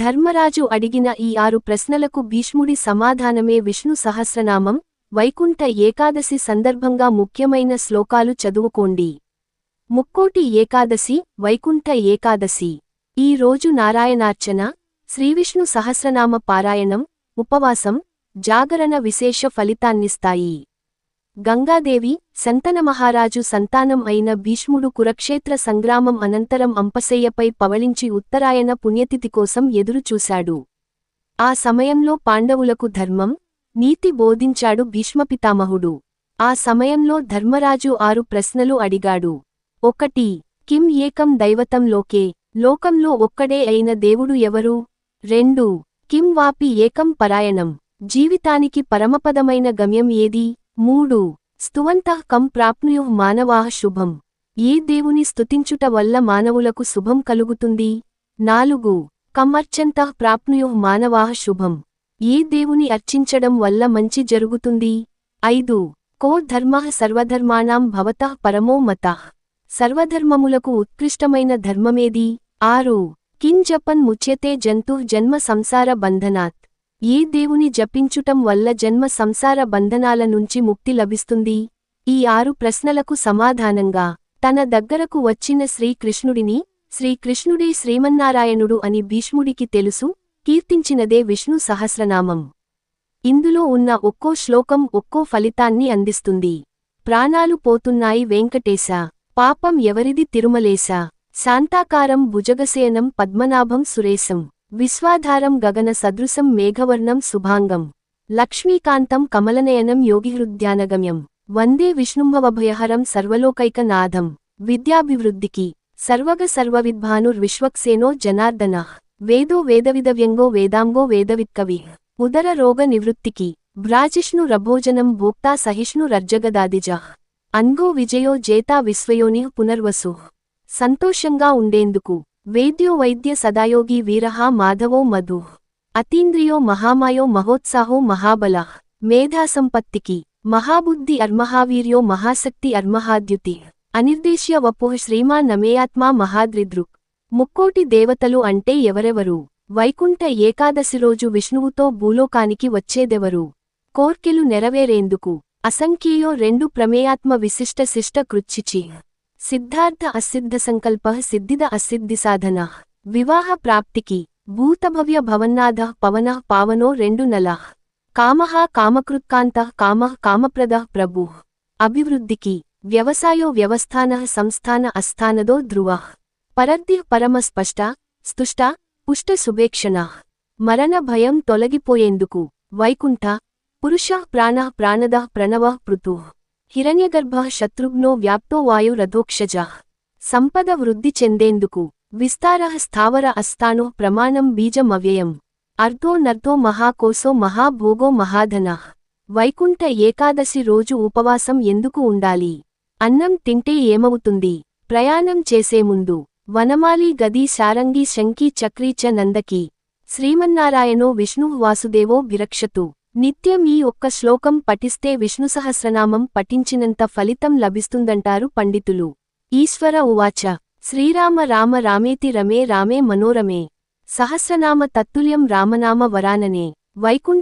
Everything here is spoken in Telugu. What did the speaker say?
ధర్మరాజు అడిగిన ఈ ఆరు ప్రశ్నలకు భీష్ముడి సమాధానమే విష్ణు సహస్రనామం వైకుంఠ ఏకాదశి సందర్భంగా ముఖ్యమైన శ్లోకాలు చదువుకోండి. ముక్కోటి ఏకాదశి వైకుంఠ ఏకాదశి. ఈ రోజు నారాయణార్చన శ్రీవిష్ణు సహస్రనామ పారాయణం ఉపవాసం జాగరణ విశేష ఫలితాన్నిస్తాయి. గంగాదేవి సంతన మహారాజు సంతానం అయిన భీష్ముడు కురక్షేత్ర సంగ్రామం అనంతరం అంపశయ్యపై పవళించి ఉత్తరాయణ పుణ్యతిథి కోసం ఎదురుచూశాడు. ఆ సమయంలో పాండవులకు ధర్మం నీతి బోధించాడు భీష్మపితామహుడు ఆ సమయంలో ధర్మరాజు ఆరు ప్రశ్నలు అడిగాడు. ఒకటి కిం ఏకం దైవతం లోకే? లోకంలో ఒక్కడే అయిన దేవుడు ఎవరు? రెండు కిం వాపి ఏకం పరాయణం? జీవితానికి పరమపదమైన గమ్యం ఏది? మూడు. స్తువంతః కం ప్రాప్నుయు మానవాః శుభం. ఏ దేవుని స్తుతించుట వల్ల మానవులకు శుభం కలుగుతుంది? నాలుగు. కమర్చంతః ప్రాప్నుయు మానవాః శుభం. ఏ దేవుని అర్చించడం వల్ల మంచి జరుగుతుంది? ఐదు. కో ధర్మ సర్వధర్మాణాం భవత పరమో మత. సర్వధర్మములకు ఉత్కృష్టమైన ధర్మమేది? ఆరు. కింజపన్ ముచ్యతే జంతు జన్మ సంసార బంధనాత్. ఏ దేవుని జపించుటం వల్ల జన్మ సంసార బంధనాల నుంచి ముక్తి లభిస్తుంది. ఈ ఆరు ప్రశ్నలకు సమాధానంగా తన దగ్గరకు వచ్చిన శ్రీకృష్ణుడిని శ్రీకృష్ణుడే శ్రీమన్నారాయణుడు అని భీష్ముడికి తెలుసు కీర్తించినదే విష్ణు సహస్రనామం. ఇందులో ఉన్న ఒక్కో శ్లోకం ఒక్కో ఫలితాన్ని అందిస్తుంది. ప్రాణాలు పోతున్నాయి వెంకటేశ పాపం ఎవరిది తిరుమలేశ శాంతాకారం భుజగసేనం పద్మనాభం సురేశం. విశ్వాధారం గగన సదృశం మేఘవర్ణం శుభాంగం. లక్ష్మీకాంతం కమలనయనం యోగిహృద్యానగమ్యం. వందే విష్ణుంభవభయహరం సర్వలోకైకనాథం విద్యాభివృద్ధికి. సర్వగ సర్వవిద్భానుర్విశ్వక్సేనో జనార్దన. వేదో వేదవిదవ్యంగో వేదాంగో వేదవిత్కవి. ఉదర రోగ నివృత్తికి. భ్రాజిష్ణు రభోజనం భోక్తా సహిష్ణు రజ్జగదాదిజ అన్గో విజయో జేతా విశ్వయోని పునర్వసు. సంతోషంగా ఉండేందుకు. వేద్యో వైద్య సదాయోగి వీరహ మాధవో మధు అతీంద్రియో మహామాయో మహోత్సాహో మహాబల మేధాసంపత్తికి మహాబుద్ధి అర్మహావీర్యో మహాశక్తి అర్మహాద్యుతి అనిర్దేశ్య వపుః శ్రీమా నమేయాత్మా మహాద్రిదృక్ ముక్కోటి దేవతలు అంటే ఎవరెవరు వైకుంఠ ఏకాదశి రోజు విష్ణువుతో భూలోకానికి వచ్చేదెవరు కోర్కెలు నెరవేరేందుకు అసంఖ్యేయో రెండు ప్రమేయాత్మ విశిష్ట శిష్ట కృచ్చిచి సిద్ధార్థ అసిద్ధ సంకల్ప సిద్ధిద అసిద్ధి సాధన వివాహ ప్రాప్తికి భూతభవ్య భవన్నాథ పవన పావనో రెండు నల కామః కామకృత్కాంత కామ కామప్రద ప్రభు అభివృద్ధికి వ్యవసాయో వ్యవస్థాన సంస్థాన అస్థానదో ధ్రువ పరద్ది పరమ స్పష్ట స్తుష్ట పుష్ట సుభేక్షణ మరణ భయం తొలగిపోయేందుకు వైకుంఠ పురుష ప్రాణ ప్రాణద ప్రణవ పృతు హిరణ్యగర్భ శత్రుఘ్నో వ్యాప్తో వాయు వాయురథోక్షజ సంపద వృద్ధి చెందేందుకు విస్తార స్థావర అస్థానో ప్రమాణం బీజమవ్యయం. అర్ధో నర్ధో మహాకోసో మహాభోగో మహాధన. వైకుంఠ ఏకాదశి రోజు ఉపవాసం ఎందుకు ఉండాలి? అన్నం తింటే ఏమవుతుంది? ప్రయాణం చేసే ముందు వనమాలి గది శారంగి శంకీ చక్రీ చ నందకి. శ్రీమన్నారాయణో విష్ణు వాసుదేవో విరక్షతు. నిత్యం ఈ ఒక్క శ్లోకం పఠిస్తే విష్ణు సహస్రనామం పఠించినంత ఫలితం లభిస్తుందంటారు పండితులు. ఈశ్వర ఉవాచ. శ్రీరామ రామ రామేతి రమే రామే మనోరమే. సహస్రనామ తత్తుల్యం రామనామ వరాననే. వైకుంఠ